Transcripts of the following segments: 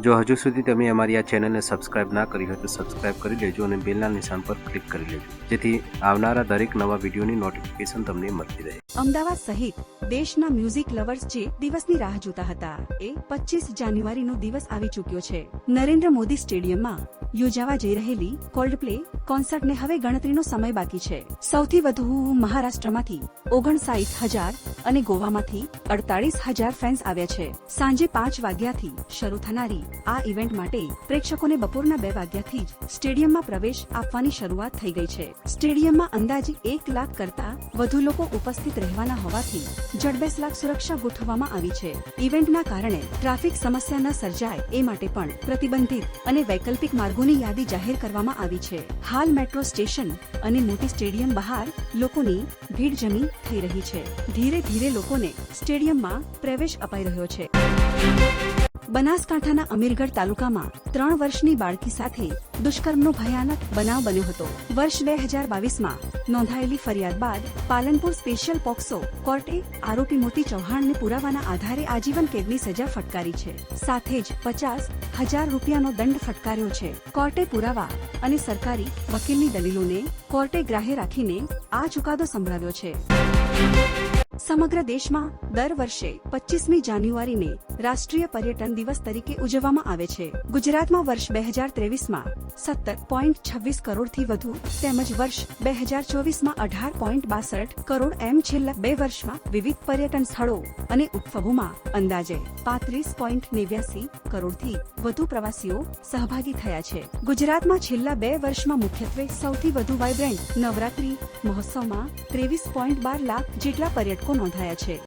જો હજુ સુધી તમે અમારી આ ચેનલને સબસ્ક્રાઇબ ના કરી હોય તો સબસ્ક્રાઇબ કરી લેજો અને બેલના નિશાન પર ક્લિક કરી લેજો. જેથી આવનારા દરેક નવા વિડીયોની નોટિફિકેશન તમને મળતી રહે. અમદાવાદ સહિત દેશના મ્યુઝિક લવર્સ જે દિવસની રાહ જોતા હતા, એ પચીસ જાન્યુઆરીનો દિવસ આવી ચૂક્યો છે. નરેન્દ્ર મોદી સ્ટેડિયમમાં યોજાવા જઈ રહેલી કોલ્ડ પ્લે કોન્સર્ટને હવે ગણતરીનો સમય બાકી છે. સૌથી વધુ મહારાષ્ટ્રમાંથી ઓગણસાઠ હજાર અને ગોવામાંથી અડતાલીસ હજાર ફેન્સ આવ્યા છે. સાંજે પાંચ વાગ્યાથી શરૂ થનારી આ ઇવેન્ટ માટે પ્રેક્ષકોને બપોરના બે વાગ્યાથી જ સ્ટેડિયમમાં પ્રવેશ આપવાની શરૂઆત થઈ ગઈ છે. સ્ટેડિયમમાં અંદાજે એક લાખ કરતા વધુ લોકો ઉપસ્થિત રહેવાના હોવાથી જડબેસ લાખ સુરક્ષા ગોઠવવામાં આવી છે. ઇવેન્ટના કારણે ટ્રાફિક સમસ્યા ન સર્જાય એ માટે પણ પ્રતિબંધિત અને વૈકલ્પિક માર્ગોની યાદી જાહેર કરવામાં આવી છે. હાલ મેટ્રો સ્ટેશન અને મોટી સ્ટેડિયમ બહાર લોકોની ભીડ જમી થઈ રહી છે. ધીરે ધીરે લોકોને સ્ટેડિયમમાં પ્રવેશ અપાઈ રહ્યો છે. બનાસકાંઠાના અમીરગઢ તાલુકામાં ત્રણ વર્ષની બાળકી સાથે દુષ્કર્મનો ભયાનક બનાવ બન્યો હતો. વર્ષ બે હજાર બાવીસમાં નોંધાયેલી ફરિયાદ બાદ પાલનપુર સ્પેશિયલ પોક્સો કોર્ટે આરોપી મોતી ચૌહાણને પુરાવાના આધારે આજીવન કેદની સજા ફટકારી છે. સાથે જ પચાસ હજાર રૂપિયાનો દંડ ફટકાર્યો છે. કોર્ટે પુરાવા અને સરકારી વકીલની દલીલોને કોર્ટે ગ્રાહ્ય રાખીને આ ચુકાદો સંભળાવ્યો છે. સમગ્ર દેશમાં દર વર્ષે પચીસમી જાન્યુઆરીને રાષ્ટ્રીય પર્યટન દિવસ તરીકે ઉજવવામાં આવે છે. ગુજરાતમાં વર્ષ બે હજાર ત્રેવીસમાં સત્તર પોઈન્ટ છવ્વીસ કરોડથી વધુ તેમજ વર્ષ બે હજાર ચોવીસમાં અઢાર પોઈન્ટ બાસઠ કરોડ એમ છેલ્લા બે વર્ષમાં વિવિધ પર્યટન સ્થળો અને ઉત્સવોમાં અંદાજે પાંત્રીસ પોઈન્ટ નેવ્યાસી કરોડથી વધુ પ્રવાસીઓ સહભાગી થયા છે. ગુજરાતમાં છેલ્લા બે વર્ષમાં મુખ્યત્વે સૌથી વધુ વાઇબ્રન્ટ નવરાત્રી મહોત્સવમાં ત્રેવીસ પોઈન્ટ બાર લાખ જેટલા પર્યટકો નોંધાયા છે.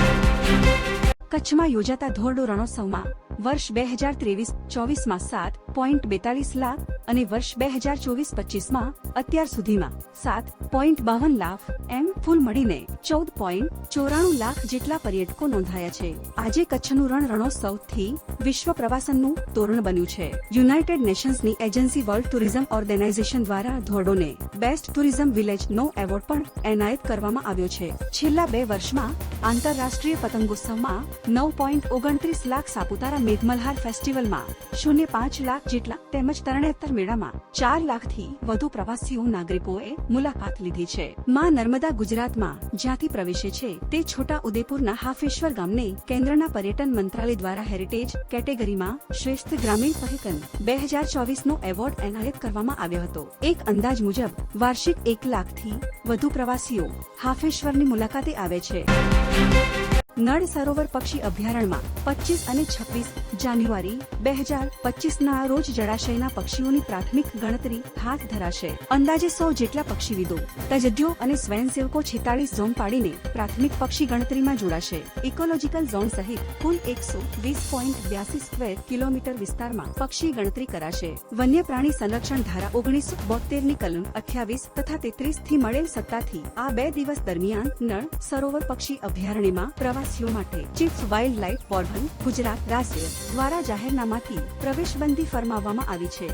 કચ્છમાં યોજાતા ધોરડો રણોત્સવમાં વર્ષ બે હજાર ત્રેવીસ ચોવીસમાં સાત પોઈન્ટ બેતાલીસ લાખ અને વર્ષ બે હજાર ચોવીસ પચીસમાં અત્યાર સુધીમાં સાત પોઈન્ટ બાવન લાખ એમ ફૂલ મળીને ચૌદ પોઈન્ટ ચોરાણું લાખ જેટલા પર્યટકો નોંધાયા છે. આજે કચ્છનું રણ રણોત્સવથી વિશ્વ પ્રવાસનનું તોરણ બન્યું છે. યુનાઇટેડ નેશન્સની એજન્સી વર્લ્ડ ટુરિઝમ ઓર્ગેનાઇઝેશન દ્વારા ધોરડોને બેસ્ટ ટુરિઝમ વિલેજ નો એવોર્ડ પણ એનાયત કરવામાં આવ્યો છે. છેલ્લા બે વર્ષમાં આંતરરાષ્ટ્રીય પતંગોત્સવમાં નવ પોઈન્ટ ઓગણત્રીસ લાખ સાપુતારા મેઘમલ્હાર ફેસ્ટિવલમાં શૂન્ય પાંચ લાખ જેટલા તેમજ તરણેતર મેળામાં ચાર લાખથી વધુ પ્રવાસીઓ નાગરિકોએ મુલાકાત લીધી છે. માં નર્મદા ગુજરાતમાં જ્યાંથી પ્રવેશે છે, તે છોટા ઉદેપુરના હાફેશ્વર ગામને કેન્દ્રના પર્યટન મંત્રાલય દ્વારા હેરિટેજ કેટેગરીમાં શ્રેષ્ઠ ગ્રામીણ પર્યટન બે હજાર ચોવીસનો એવોર્ડ એનાયત કરવામાં આવ્યો હતો. એક અંદાજ મુજબ, વાર્ષિક એક લાખથી વધુ પ્રવાસીઓ હાફેશ્વરની મુલાકાતે આવે છે. નળ સરોવર પક્ષી અભયારણ્યમાં પચીસ અને છવ્વીસ જાન્યુઆરી બે હજાર પચીસના રોજ જળાશયના પક્ષીઓની પ્રાથમિક ગણતરી હાથ ધરાશે. અંદાજે સો જેટલા પક્ષીવિદો, તજજ્ઞો અને સ્વયંસેવકો છેતાળીસ ઝોન પાડીને પ્રાથમિક પક્ષી ગણતરીમાં જોડાશે. ઇકોલોજીકલ ઝોન સહિત કુલ એકસો વીસ પોઈન્ટ બ્યાસી સ્ક્વેર કિલોમીટર વિસ્તારમાં પક્ષી ગણતરી કરાશે. વન્ય પ્રાણી સંરક્ષણ ધારા ઓગણીસો બોતેરની કલમ અઠ્યાવીસ તથા તેત્રીસથી મળેલ સત્તાથી આ બે દિવસ દરમિયાન નળ સરોવર પક્ષી અભયારણ્યમાં પ્રવાસીઓ માટે chief wild life warden Gujarat રાજ્ય દ્વારા જાહેરનામાથી પ્રવેશબંધી ફરમાવવામાં આવી છે.